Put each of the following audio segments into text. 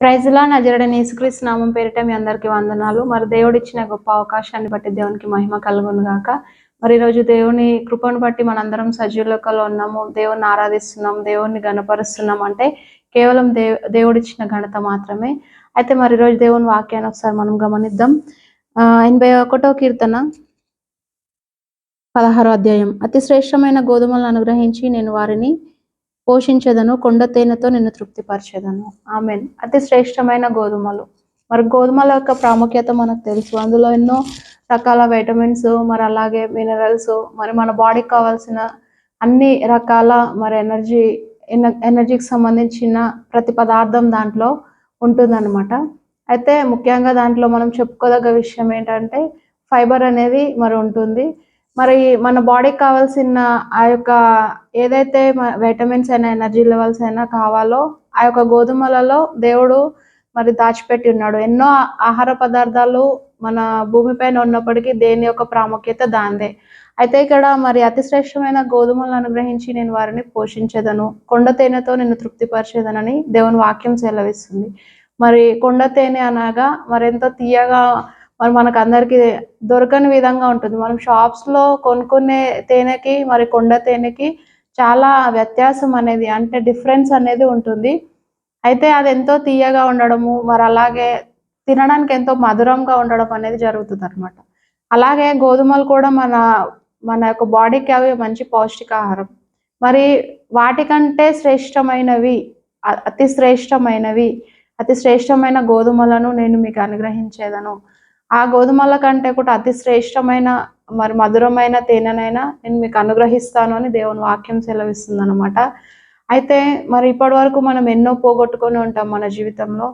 ప్రైజ్లా నజరడని యేసుక్రీస్తు నామం పేరిట మీ అందరికీ వందనాలు. మరి దేవుడు ఇచ్చిన గొప్ప అవకాశాన్ని బట్టి దేవునికి మహిమ కలుగును గాక. మరి ఈరోజు దేవుని కృపను బట్టి మనందరం సజీవులకలో ఉన్నాము. దేవుని ఆరాధిస్తున్నాం దేవుణ్ణి గణపరుస్తున్నాం అంటే కేవలం దేవు దేవుడిచ్చిన ఘనత మాత్రమే. అయితే మరి ఈరోజు దేవుని వాక్యాన్ని ఒకసారి మనం గమనిద్దాం. ఎనభై ఒకటో కీర్తన పదహారో అధ్యాయం. అతి శ్రేష్టమైన గోధుమలను అనుగ్రహించి నేను వారిని పోషించేదను కొండ తేనెతో నిన్ను తృప్తిపరిచేదను. ఆమెన్. అతి శ్రేష్టమైన గోధుమలు. మరి గోధుమల యొక్క ప్రాముఖ్యత మనకు తెలుసు. అందులో ఎన్నో రకాల విటమిన్స్ మరి అలాగే మినరల్స్ మరి మన బాడీకి కావాల్సిన అన్ని రకాల మరి ఎనర్జీ ఎనర్జీకి సంబంధించిన ప్రతి పదార్థం దాంట్లో ఉంటుందన్నమాట. అయితే ముఖ్యంగా దాంట్లో మనం చెప్పుకోదగ్గ విషయం ఏంటంటే ఫైబర్ అనేది మరి ఉంటుంది. మరి మన బాడీకి కావాల్సిన ఆ యొక్క ఏదైతే వైటమిన్స్ అయినా ఎనర్జీ లెవెల్స్ అయినా కావాలో ఆ యొక్క గోధుమలలో దేవుడు మరి దాచిపెట్టి ఉన్నాడు. ఎన్నో ఆహార పదార్థాలు మన భూమిపైన ఉన్నప్పటికీ దేని యొక్క ప్రాముఖ్యత దాందే అయితే ఇక్కడ మరి అతి శ్రేష్టమైన గోధుమలను అనుగ్రహించి నేను వారిని పోషించేదను. కొండ తేనెతో నిన్ను తృప్తిపరిచేదనని దేవుని వాక్యం సెలవిస్తుంది. మరి కొండ తేనె అనగా మరెంతో తీయగా మరి మనకు అందరికీ దొరకని విధంగా ఉంటుంది. మనం షాప్స్లో కొనుక్కునే తేనెకి మరి కొండ తేనెకి చాలా వ్యత్యాసం అనేది అంటే డిఫరెన్స్ అనేది ఉంటుంది. అయితే అది ఎంతో తీయగా ఉండడము మరి అలాగే తినడానికి ఎంతో మధురంగా ఉండడం అనేది జరుగుతుంది అనమాట అలాగే గోధుమలు కూడా మన మన యొక్క బాడీకి అవి మంచి పౌష్టికాహారం. మరి వాటికంటే శ్రేష్టమైనవి అతి శ్రేష్టమైనవి అతి శ్రేష్టమైన గోధుమలను నేను మీకు అనుగ్రహించేదను. ఆ గోధుమల కంటే కూడా అతి శ్రేష్టమైన మరి మధురమైన తేనెనైనా నేను మీకు అనుగ్రహిస్తాను అని దేవుని వాక్యం సెలవిస్తుంది అనమాట అయితే మరి ఇప్పటి వరకు మనం ఎన్నో పోగొట్టుకొని ఉంటాం మన జీవితంలో.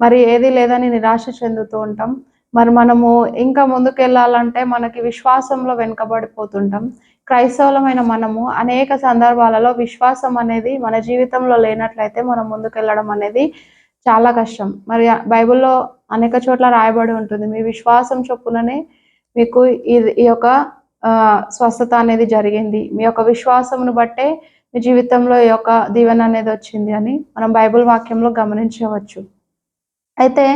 మరి ఏది లేదని నిరాశ చెందుతూ ఉంటాం. మరి మనము ఇంకా ముందుకు వెళ్ళాలంటే మనకి విశ్వాసంలో వెనుకబడిపోతుంటాం. క్రైస్తవులమైన మనము అనేక సందర్భాలలో విశ్వాసం అనేది మన జీవితంలో లేనట్లయితే మనం ముందుకు వెళ్ళడం అనేది చాలా కష్టం. మరి బైబిల్లో అనేక చోట్ల రాయబడి ఉంటుంది. మీ విశ్వాసం చొప్పుననే మీకు ఇది ఈ యొక్క స్వస్థత అనేది జరిగింది. మీ యొక్క విశ్వాసమును బట్టే మీ జీవితంలో ఈ యొక్క దీవెన అనేది వచ్చింది అని మనం బైబిల్ వాక్యంలో గమనించవచ్చు. అయితే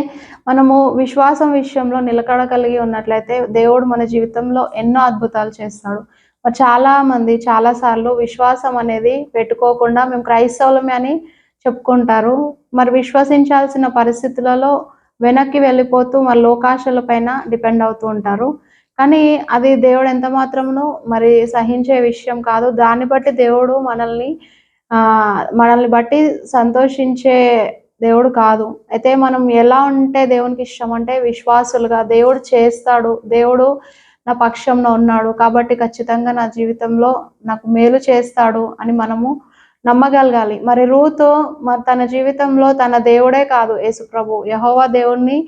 మనము విశ్వాసం విషయంలో నిలకడ కలిగి ఉన్నట్లయితే దేవుడు మన జీవితంలో ఎన్నో అద్భుతాలు చేస్తాడు. మరి చాలా మంది చాలాసార్లు విశ్వాసం అనేది పెట్టుకోకుండా మేము క్రైస్తవులమే అని చెప్పుకుంటారు. మరి విశ్వసించాల్సిన పరిస్థితులలో వెనక్కి వెళ్ళిపోతూ మరి లోకాశల పైన డిపెండ్ అవుతూ ఉంటారు. కానీ అది దేవుడు ఎంత మాత్రమును మరి సహించే విషయం కాదు. దాన్ని బట్టి దేవుడు మనల్ని మనల్ని బట్టి సంతోషించే దేవుడు కాదు. అయితే మనం ఎలా ఉంటే దేవునికి ఇష్టం అంటే విశ్వాసులుగా దేవుడు చేస్తాడు. దేవుడు నా పక్షంలో ఉన్నాడు కాబట్టి ఖచ్చితంగా నా జీవితంలో నాకు మేలు చేస్తాడు అని మనము నమ్మగలగాలి. మరి రూతు మరి తన జీవితంలో తన దేవుడే కాదు యేసుప్రభు యహోవా దేవుణ్ణి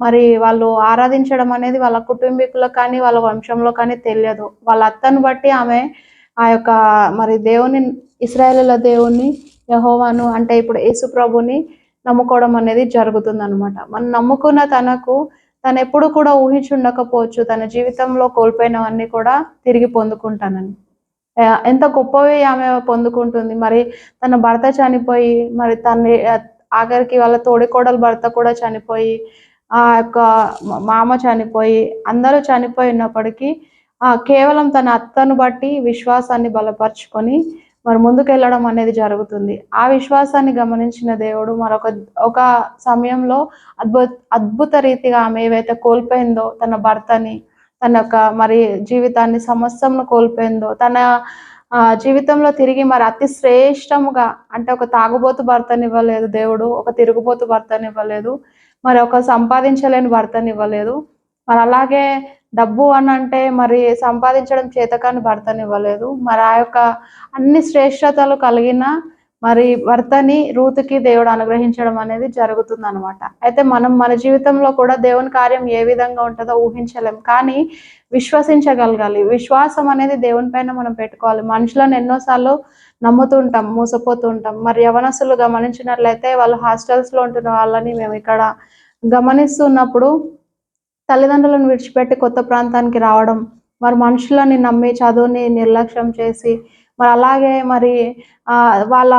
మరి వాళ్ళు ఆరాధించడం అనేది వాళ్ళ కుటుంబీకులకు కానీ వాళ్ళ వంశంలో కానీ తెలియదు. వాళ్ళ అత్తను బట్టి ఆమె ఆ యొక్క మరి దేవుని ఇస్రాయేలుల దేవుణ్ణి యహోవాను అంటే ఇప్పుడు యేసు ప్రభుని నమ్ముకోవడం అనేది జరుగుతుంది అనమాట మనం నమ్ముకున్న తనకు తను ఎప్పుడు కూడా ఊహించుండకపోవచ్చు. తన జీవితంలో కోల్పోయినవన్నీ కూడా తిరిగి పొందుకుంటానని. ఎంత గొప్పవి ఆమె పొందుకుంటుంది. మరి తన భర్త చనిపోయి మరి తన ఆఖరికి వాళ్ళ తోడికోడల భర్త కూడా చనిపోయి ఆ యొక్క మామ చనిపోయి అందరూ చనిపోయి ఉన్నప్పటికీ ఆ కేవలం తన అత్తను బట్టి విశ్వాసాన్ని బలపరుచుకొని మరి ముందుకు వెళ్ళడం అనేది జరుగుతుంది. ఆ విశ్వాసాన్ని గమనించిన దేవుడు మరొక ఒక సమయంలో అద్భుత అద్భుత రీతిగా ఆమె ఏవైతే కోల్పోయిందో తన భర్తని తన యొక్క మరి జీవితాన్ని సమస్యను కోల్పోయిందో తన జీవితంలో తిరిగి మరి అతి శ్రేష్టముగా అంటే ఒక తాగుబోతు భర్తనివ్వలేదు దేవుడు ఒక తిరుగుబోతు భర్తనివ్వలేదు మరి ఒక సంపాదించలేని భర్తనివ్వలేదు మరి అలాగే డబ్బు అని అంటే మరి సంపాదించడం చేతకాని భర్తనివ్వలేదు మరి ఆ యొక్క అన్ని శ్రేష్టతలు కలిగిన మరి భర్తని రూతుకి దేవుడు అనుగ్రహించడం అనేది జరుగుతుంది అనమాట అయితే మనం మన జీవితంలో కూడా దేవుని కార్యం ఏ విధంగా ఉంటుందో ఊహించలేం. కానీ విశ్వసించగలగాలి. విశ్వాసం అనేది దేవుని పైన మనం పెట్టుకోవాలి. మనుషులను ఎన్నోసార్లు నమ్ముతూ ఉంటాం మోసపోతూ ఉంటాం. మరి యవనస్తులు గమనించినట్లయితే వాళ్ళు హాస్టల్స్లో ఉంటున్న వాళ్ళని మేము ఇక్కడ గమనిస్తున్నప్పుడు తల్లిదండ్రులను విడిచిపెట్టి కొత్త ప్రాంతానికి రావడం మరి మనుషులని నమ్మి చదువుని నిర్లక్ష్యం చేసి మరి అలాగే మరి వాళ్ళ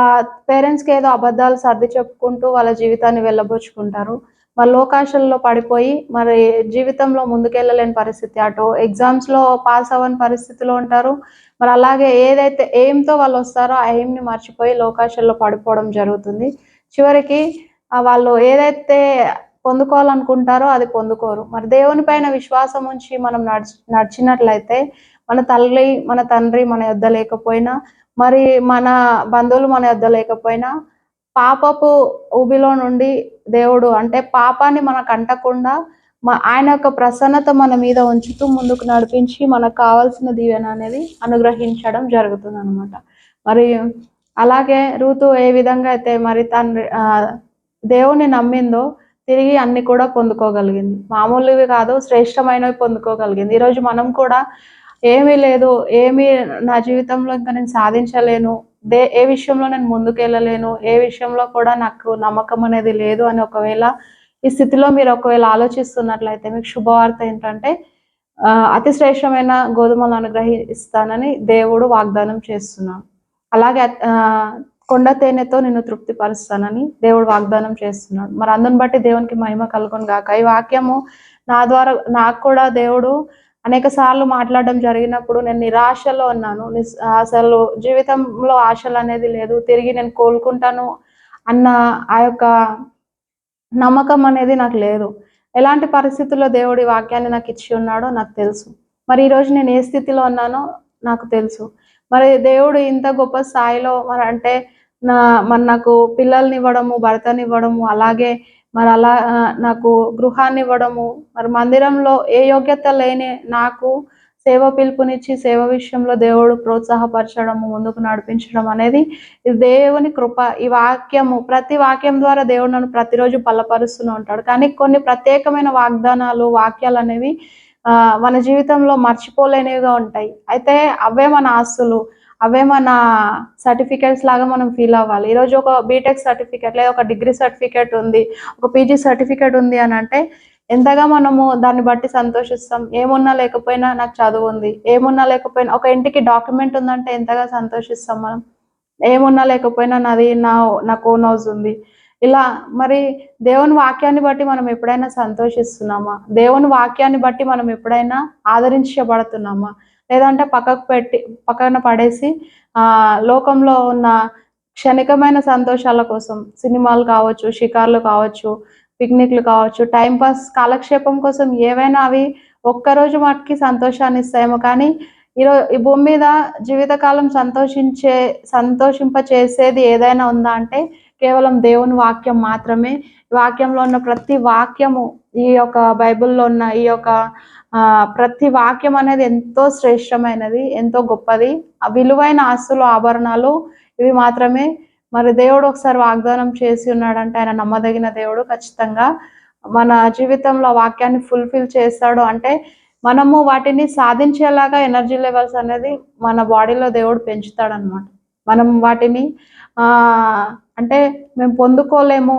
పేరెంట్స్కి ఏదో అబద్ధాలు సర్ది చెప్పుకుంటూ వాళ్ళ జీవితాన్ని వెళ్ళబోచుకుంటారు. మరి లోకాశల్లో పడిపోయి మరి జీవితంలో ముందుకెళ్ళలేని పరిస్థితి. అటు ఎగ్జామ్స్లో పాస్ అవ్వని పరిస్థితిలో ఉంటారు. మరి అలాగే ఏదైతే ఎయిమ్తో వాళ్ళు వస్తారో ఆ ఎయిమ్ని మర్చిపోయి లోకాశల్లో పడిపోవడం జరుగుతుంది. చివరికి వాళ్ళు ఏదైతే పొందుకోవాలనుకుంటారో అది పొందుకోరు. మరి దేవుని పైన విశ్వాసం ఉంచి మనం నడిచి నడిచినట్లయితే మన తల్లి మన తండ్రి మన యొద్ద లేకపోయినా మరి మన బంధువులు మన యొద్ద లేకపోయినా పాపపు ఊబిలో నుండి దేవుడు అంటే పాపాన్ని మనకు అంటకుండా మా ఆయన యొక్క ప్రసన్నత మన మీద ఉంచుతూ ముందుకు నడిపించి మనకు కావాల్సిన దీవెన అనేది అనుగ్రహించడం జరుగుతుంది అనమాట మరి అలాగే ఋతు ఏ విధంగా అయితే మరి తండ్రి దేవుని నమ్మిందో తిరిగి అన్ని కూడా పొందుకోగలిగింది. మామూలువి కాదు శ్రేష్టమైనవి పొందుకోగలిగింది. ఈరోజు మనం కూడా ఏమీ లేదు ఏమీ నా జీవితంలో ఇంకా నేను సాధించలేను దే ఏ విషయంలో నేను ముందుకెళ్ళలేను ఏ విషయంలో కూడా నాకు నమ్మకం అనేది లేదు అని ఒకవేళ ఈ స్థితిలో మీరు ఒకవేళ ఆలోచిస్తున్నట్లయితే మీకు శుభవార్త ఏంటంటే అతి శ్రేష్టమైన గోధుమలు అనుగ్రహిస్తానని దేవుడు వాగ్దానం చేస్తున్నాడు. అలాగే కొండ తేనెతో నిన్ను తృప్తిపరుస్తానని దేవుడు వాగ్దానం చేస్తున్నాడు. మరి అందుని బట్టి దేవునికి మహిమ కలుగును గాక. ఈ వాక్యము నా ద్వారా నాకు కూడా దేవుడు అనేక సార్లు మాట్లాడడం జరిగినప్పుడు నేను నిరాశలో ఉన్నాను. అసలు జీవితంలో ఆశలు అనేది లేదు. తిరిగి నేను కోలుకుంటాను అన్న ఆ యొక్క నమ్మకం అనేది నాకు లేదు. ఎలాంటి పరిస్థితుల్లో దేవుడి వాక్యాన్ని నాకు ఇచ్చి ఉన్నాడో నాకు తెలుసు. మరి ఈరోజు నేను ఏ స్థితిలో ఉన్నానో నాకు తెలుసు. మరి దేవుడు ఇంత గొప్ప స్థాయిలో మరి అంటే నా మరి నాకు పిల్లల్ని ఇవ్వడము భర్తని ఇవ్వడము అలాగే మరి అలా నాకు గృహాన్ని ఇవ్వడము మరి మందిరంలో ఏ యోగ్యత లేని నాకు సేవ పిలుపునిచ్చి సేవ విషయంలో దేవుడు ప్రోత్సాహపరచడము ముందుకు నడిపించడం అనేది ఇది దేవుని కృప. ఈ వాక్యము ప్రతి వాక్యం ద్వారా దేవుడు నన్ను ప్రతిరోజు బలపరుస్తూనే ఉంటాడు. కానీ కొన్ని ప్రత్యేకమైన వాగ్దానాలు వాక్యాలు అనేవి మన జీవితంలో మర్చిపోలేనివిగా ఉంటాయి. అయితే అవే మన ఆస్తులు. అవే మన సర్టిఫికేట్స్ లాగా మనం ఫీల్ అవ్వాలి. ఈరోజు ఒక బీటెక్ సర్టిఫికేట్ లేదా ఒక డిగ్రీ సర్టిఫికేట్ ఉంది ఒక పీజీ సర్టిఫికేట్ ఉంది అని అంటే ఎంతగా మనము దాన్ని బట్టి సంతోషిస్తాం? ఏమున్నా లేకపోయినా నాకు చదువు ఉంది. ఏమున్నా లేకపోయినా ఒక ఇంటికి డాక్యుమెంట్ ఉందంటే ఎంతగా సంతోషిస్తాం మనం? ఏమున్నా లేకపోయినా నాది నా నాకు ఓన్ హౌస్ ఉంది. ఇలా మరి దేవుని వాక్యాన్ని బట్టి మనం ఎప్పుడైనా సంతోషిస్తున్నామా? దేవుని వాక్యాన్ని బట్టి మనం ఎప్పుడైనా ఆదరించబడుతున్నామా? లేదంటే పక్కకు పెట్టి పక్కన పడేసి ఆ లోకంలో ఉన్న క్షణికమైన సంతోషాల కోసం సినిమాలు కావచ్చు షికార్లు కావచ్చు పిక్నిక్లు కావచ్చు టైంపాస్ కాలక్షేపం కోసం ఏవైనా అవి ఒక్కరోజు మటుకి సంతోషాన్ని ఇస్తాయేమో. కానీ ఈరోజు ఈ భూమి మీద జీవితకాలం సంతోషించే సంతోషింప చేసేది ఏదైనా ఉందా అంటే కేవలం దేవుని వాక్యం మాత్రమే. వాక్యంలో ఉన్న ప్రతి వాక్యము ఈ యొక్క బైబిల్లో ఉన్న ఈ యొక్క ప్రతి వాక్యం అనేది ఎంతో శ్రేష్టమైనది ఎంతో గొప్పది. ఆ విలువైన ఆస్తులు ఆభరణాలు ఇవి మాత్రమే మరి దేవుడు ఒకసారి వాగ్దానం చేసి ఉన్నాడంటే ఆయన నమ్మదగిన దేవుడు ఖచ్చితంగా. మన జీవితంలో ఆ వాక్యాన్ని ఫుల్ఫిల్ చేస్తాడు అంటే మనము వాటిని సాధించేలాగా ఎనర్జీ లెవెల్స్ అనేది మన బాడీలో దేవుడు పెంచుతాడు అనమాట మనం వాటిని అంటే మేము పొందుకోలేము.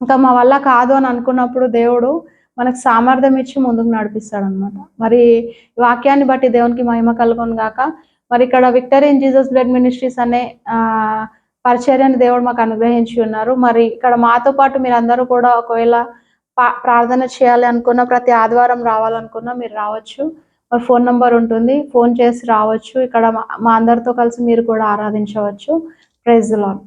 ఇంకా మా వల్ల కాదు అని అనుకున్నప్పుడు దేవుడు మనకు సామర్థ్యం ఇచ్చి ముందుకు నడిపిస్తాడు అనమాట మరి వాక్యాన్ని బట్టి దేవునికి మహిమ కలుగును గాక మరి ఇక్కడ victory in Jesus blood ministries అనే ఆ పరిచర్యని దేవుడు మాకు అనుగ్రహించి ఉన్నారు. మరి ఇక్కడ మాతో పాటు మీరు అందరూ కూడా ఒకవేళ ప్రార్థన చేయాలి అనుకున్న ప్రతి ఆదివారం రావాలనుకున్నా మీరు రావచ్చు. మరి ఫోన్ నంబర్ ఉంటుంది. ఫోన్ చేసి రావచ్చు. ఇక్కడ మా- మా అందరితో కలిసి మీరు కూడా ఆరాధించవచ్చు. Praise lord